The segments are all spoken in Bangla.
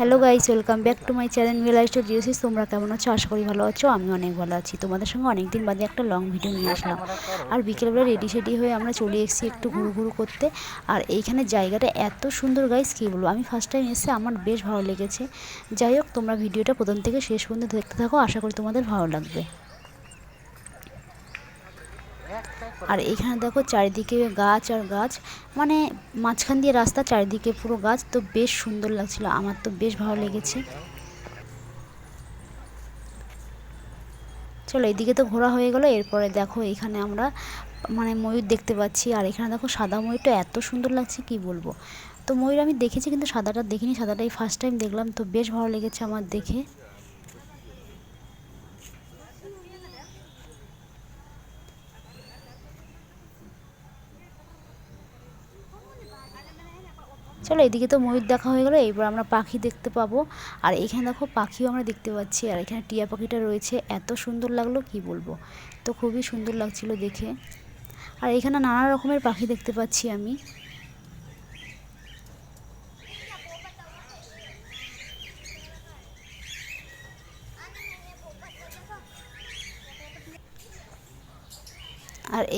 Hello guys welcome back to my channel মিলাই স্টোর জিওসিস তোমরা কেমন আছো? আশা করি ভালো আছো, আমি অনেক ভালো আছি। তোমাদের সঙ্গে অনেক দিন বাদে একটা লং ভিডিও নিয়ে আসলাম। আর বিকেলবেলা রেডি সেডি হয়ে আমরা চলে এসেছি একটু ঘুরু ঘুরু করতে। আর এইখানে জায়গাটা এত সুন্দর গাইজ কী বলব? আমি ফার্স্ট টাইম এসে আমার বেশ ভালো লেগেছে। যাই হোক, তোমরা ভিডিওটা প্রথম থেকে শেষ পর্যন্ত দেখতে থাকো, আশা করি তোমাদের ভালো লাগবে। আর এখানে দেখো চারিদিকে গাছ আর গাছ মানে মাঝখান দিয়ে রাস্তা, চারিদিকে পুরো গাছ। তো বেশ সুন্দর লাগছিল, আমার তো বেশ ভালো লেগেছে। চলো এদিকে তো ঘোরা হয়ে গেলো, এরপরে দেখো এখানে আমরা মানে ময়ূর দেখতে পাচ্ছি। আর এখানে দেখো সাদা ময়ূরটা এত সুন্দর লাগছে, কি বলব? তো ময়ূর আমি দেখেছি, কিন্তু সাদাটা দেখিনি, সাদাটাই ফার্স্ট টাইম দেখলাম। তো বেশ ভালো লেগেছে আমার দেখে। চলো এদিকে তো ময়ূর দেখা হয়ে গেলো, এবার আমরা পাখি দেখতে পাবো। আর এখানে দেখো পাখিও আমরা দেখতে পাচ্ছি, আর এখানে টিয়া পাখিটা রয়েছে। এত সুন্দর লাগল, কি বলব? তো খুবই সুন্দর লাগছিল দেখে। আর এখানে নানা রকমের পাখি দেখতে পাচ্ছি আমি।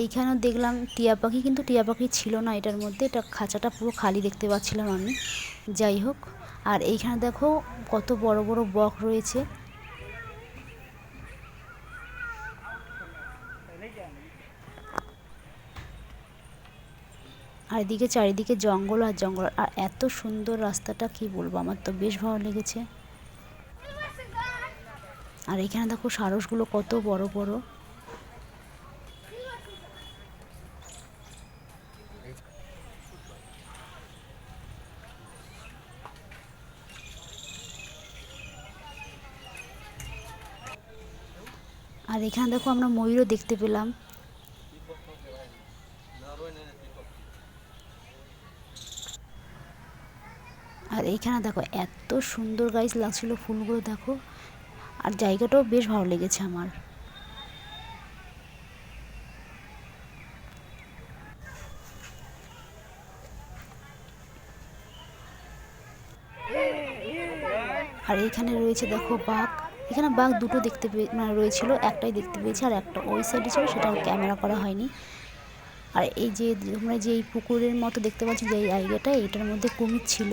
এইখানেও দেখলাম টিয়া পাখি, কিন্তু টিয়া পাখি ছিল না এটার মধ্যে। এটা খাঁচাটা পুরো খালি দেখতে পাচ্ছিলাম আমি। যাই হোক, আর এইখানে দেখো কত বড় বড় বক রয়েছে। আর এদিকে চারিদিকে জঙ্গল আর জঙ্গল, আর এত সুন্দর রাস্তাটা, কি বলব? আমার তো বেশ ভালো লেগেছে। আর এখানে দেখো সারসগুলো কত বড় বড়। আর এখানে দেখো আমরা ময়ূরও দেখতে পেলাম। আর এইখানে দেখো এত সুন্দর গাছ লাগছিল ফুলগুলো দেখো। আর জায়গাটাও বেশ ভালো লেগেছে আমার। আর এইখানে রয়েছে দেখো বাঘ। এখানে বাঘ দুটো দেখতে পেয়ে মানে রয়েছিল, একটাই দেখতে পেয়েছি আর একটা ওই সাইডে ছিল, সেটা ক্যামেরা করা হয়নি। আর এই যে, আমরা যে এই পুকুরের মতো দেখতে পাচ্ছি যে এই জায়গাটা এটার মধ্যে কুমির ছিল।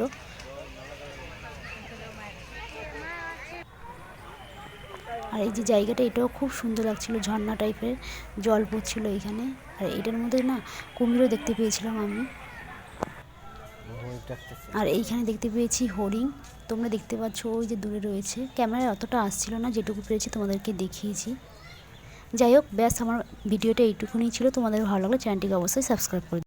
আর এই যে জায়গাটা, এটাও খুব সুন্দর লাগছিল, ঝর্ণা টাইপের জল পড়ছিল এখানে। আর এটার মধ্যে না, কুমিরও দেখতে পেয়েছিলাম আমি। আর এইখানে দেখতে পেয়েছি হরিণ। তোমরা দেখতে পাচ্ছ ওই যে দূরে রয়েছে। ক্যামেরায় অতটা আসছিল না, যেটুকু পেয়েছি তোমাদেরকে দেখিয়েছি। যাই হোক, ব্যাস, আমার ভিডিওটা এইটুকুনি ছিল। তোমাদের ভালো লাগলে চ্যানেলটিকে অবশ্যই সাবস্ক্রাইব করে